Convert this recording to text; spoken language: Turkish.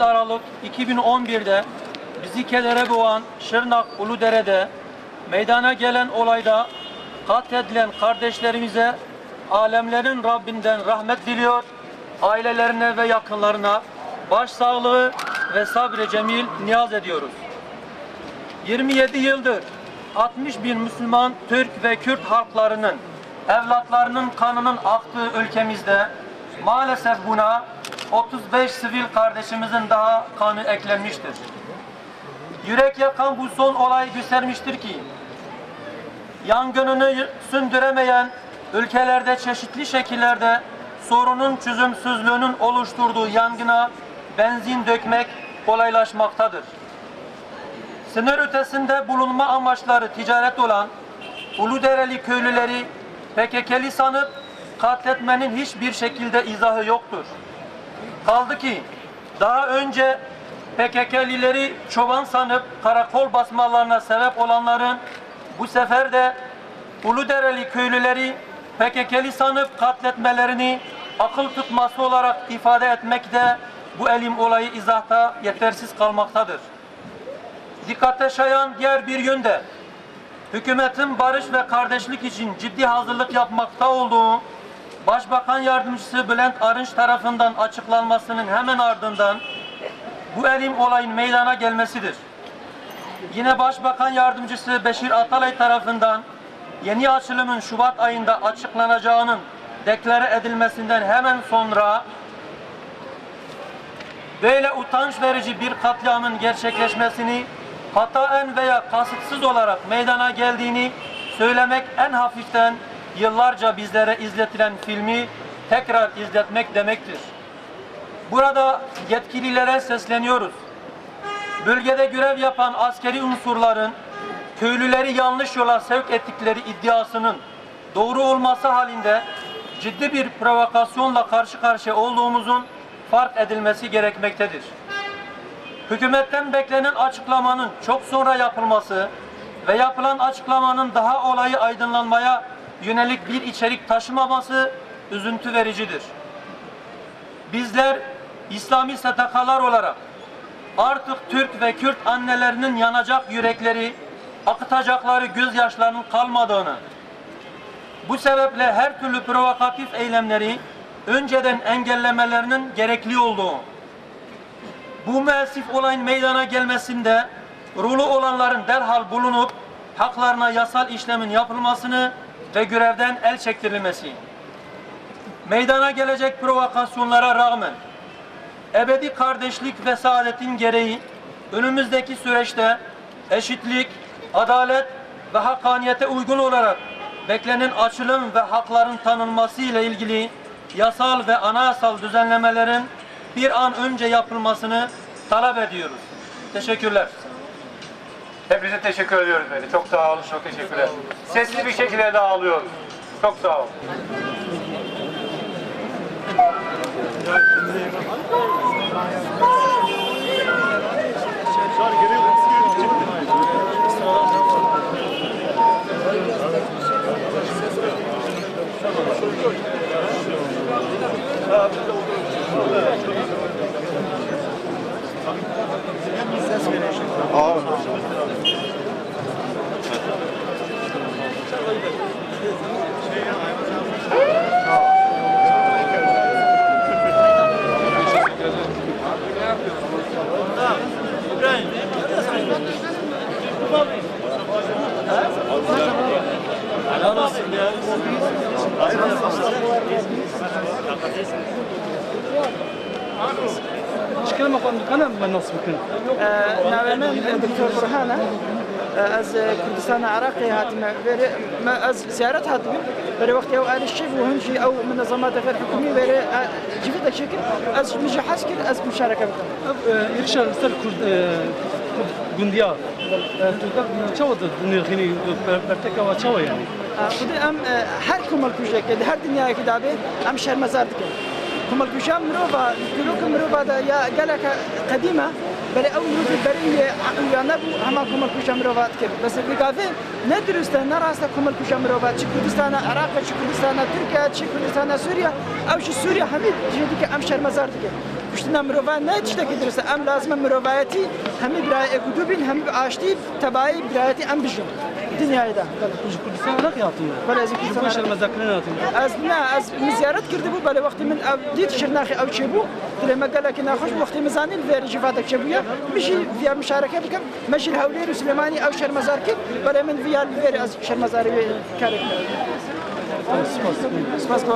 28 Aralık 2011'de bizi kedere boğan Şırnak Uludere'de meydana gelen olayda katledilen kardeşlerimize alemlerin Rabbinden rahmet diliyor, ailelerine ve yakınlarına başsağlığı ve sabre cemil niyaz ediyoruz. 27 yıldır 60 bin Müslüman, Türk ve Kürt halklarının evlatlarının kanının aktığı ülkemizde maalesef buna 35 sivil kardeşimizin daha kanı eklenmiştir. Yürek yakan bu son olay göstermiştir ki yangınını söndüremeyen ülkelerde çeşitli şekillerde sorunun çözümsüzlüğünün oluşturduğu yangına benzin dökmek kolaylaşmaktadır sınır ötesinde bulunma amaçları ticaret olan Uludereli köylüleri PKK'li sanıp katletmenin hiçbir şekilde izahı yoktur. Kaldı ki daha önce PKK'lileri çoban sanıp karakol basmalarına sebep olanların bu sefer de Uludereli köylüleri PKK'li sanıp katletmelerini akıl tutması olarak ifade etmekte bu elim olayı izahta yetersiz kalmaktadır. Dikkate şayan diğer bir yönde hükümetin barış ve kardeşlik için ciddi hazırlık yapmakta olduğu Başbakan Yardımcısı Bülent Arınç tarafından açıklanmasının hemen ardından bu elim olayın meydana gelmesidir. Yine Başbakan Yardımcısı Beşir Atalay tarafından yeni açılımın Şubat ayında açıklanacağının deklare edilmesinden hemen sonra böyle utanç verici bir katliamın gerçekleşmesini hataen veya kasıtsız olarak meydana geldiğini söylemek en hafiften yıllarca bizlere izletilen filmi tekrar izletmek demektir. Burada yetkililere sesleniyoruz. Bölgede görev yapan askeri unsurların köylüleri yanlış yola sevk ettikleri iddiasının doğru olması halinde ciddi bir provokasyonla karşı karşıya olduğumuzun fark edilmesi gerekmektedir. Hükümetten beklenen açıklamanın çok sonra yapılması ve yapılan açıklamanın daha olayı aydınlanmaya yönelik bir içerik taşımaması üzüntü vericidir. Bizler İslami STK'lar olarak artık Türk ve Kürt annelerinin yanacak yürekleri, akıtacakları gözyaşlarının kalmadığını, bu sebeple her türlü provokatif eylemleri önceden engellemelerinin gerekli olduğu, bu müessif olayın meydana gelmesinde rolü olanların derhal bulunup haklarına yasal işlemin yapılmasını ve görevden el çektirilmesi. Meydana gelecek provokasyonlara rağmen ebedi kardeşlik ve saadetin gereği önümüzdeki süreçte eşitlik, adalet ve hakkaniyete uygun olarak beklenen açılım ve hakların tanınması ile ilgili yasal ve anayasal düzenlemelerin bir an önce yapılmasını talep ediyoruz. Teşekkürler. Hepinize teşekkür ediyoruz beni. Çok sağ olun, çok teşekkürler. Sesli bir şekilde dağılıyoruz. Çok sağ olun. Sonra mogłem panem آه، نعم نعمان دكتور برهانة. آه، أز كردستان عراقي هات ما أز زيارات هات بري وقت أو آل الشيف وهمشي أو منظمات غير حكوميه بري آه، جيفت الشكل. أز مش حاسكر أز مشاركة بكم. يخشى سر كرد جنديا تلقى تشاوض نرخيني برتكا وتشاوى يعني؟ خدي أم هر كمال كوجك هر دنيا كدابي أم شهر مزار دكي هم القشام مروفا الكلوك مروفا يا قالك قديمة بل أو يوجد بري عقل نبو هما كم الكوشا مروفات كيف بس اللي قافي ندرست نراست كم الكوشا مروفات شي كردستان العراق شي كردستان تركيا شي كردستان سوريا أو شي سوريا حميد جديك أم شر مزار ديك كشتنا مروفا نتشتكي درست أم لازم مروفاتي هم براي قدوبين هم عاشتي تبعي برايتي أم بجم الدنيا هيدا كل سنه لك يعطيو فلازم كل سنه شر مذاكرين يعطيو ازنا از من كردبو بالي وقت من بديت شرناخي أو شيبو تري ما قال لك أنا خوش وقت مزاني الفيري جيف هذاك شبويا ماشي فيا مشاركة بكم. ماشي الهولير وسليماني أو شر مزاركي بالي من فيا الفيري از شر مزاري كاركتر سباسكو سباسكو